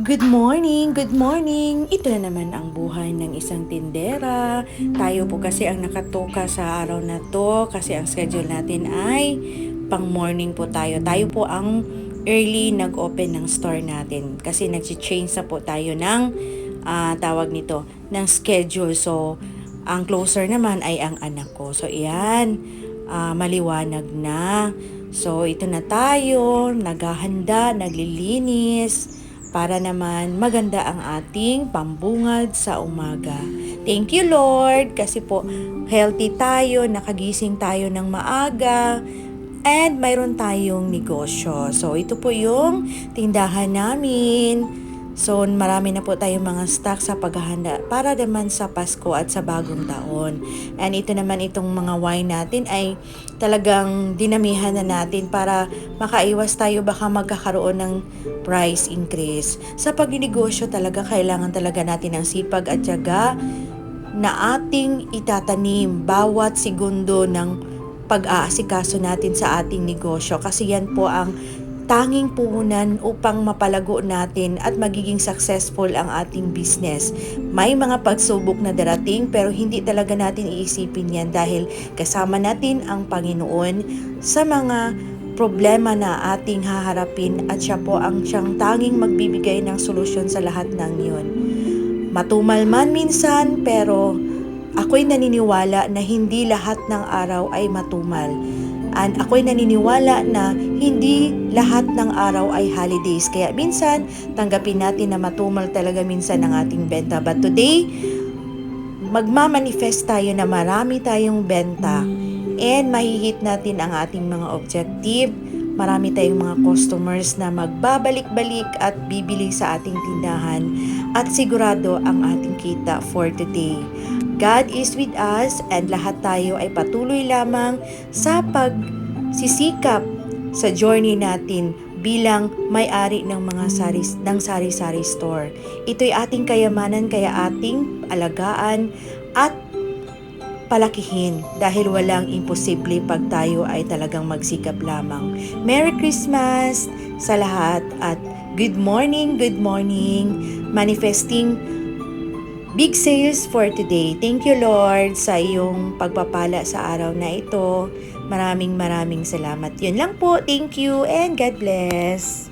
Good morning, good morning. Ito na naman ang buhay ng isang tindera. Tayo po kasi ang nakatuka sa araw na to kasi ang schedule natin ay pang morning po tayo. Tayo po ang early nag-open ng store natin kasi nag-change na po tayo ng ah, tawag nito, ng schedule. So, ang closer naman ay ang anak ko. So, iyan, ah, maliwanag na. So, ito na tayo, naghahanda, naglilinis, para naman maganda ang ating pambungad sa umaga. Thank you Lord kasi po healthy tayo, nakagising tayo ng maaga, and mayroon tayong negosyo. So ito po yung tindahan namin. So marami na po tayong mga stock sa paghahanda para naman sa Pasko at sa bagong taon. And ito naman itong mga wine natin ay talagang dinamihan na natin para makaiwas tayo baka magkakaroon ng price increase. Sa pagninegosyo talaga kailangan talaga natin ng sipag at tiyaga na ating itatanim bawat segundo ng pag-aasikaso natin sa ating negosyo kasi yan po ang tanging puhunan upang mapalago natin at magiging successful ang ating business. May mga pagsubok na darating pero hindi talaga natin iisipin yan dahil kasama natin ang Panginoon sa mga problema na ating haharapin at siya po ang siyang tanging magbibigay ng solusyon sa lahat ng yun. Matumal man minsan pero ako'y naniniwala na hindi lahat ng araw ay matumal. And ako'y naniniwala na hindi lahat ng araw ay holidays. Kaya minsan, tanggapin natin na matumal talaga minsan ang ating benta. But today, magmamanifest tayo na marami tayong benta and mahihit natin ang ating mga objective. Marami tayong mga customers na magbabalik-balik at bibili sa ating tindahan at sigurado ang ating kita for today. God is with us and lahat tayo ay patuloy lamang sa pagsisikap sa journey natin bilang may-ari ng mga saris ng sari-sari store. Ito'y ating kayamanan kaya ating alagaan at palakihin dahil walang imposible pag tayo ay talagang magsikap lamang. Merry Christmas sa lahat at good morning, good morning. Manifesting big sales for today. Thank you Lord sa iyong pagpapala sa araw na ito. Maraming maraming salamat. Yun lang po. Thank you and God bless.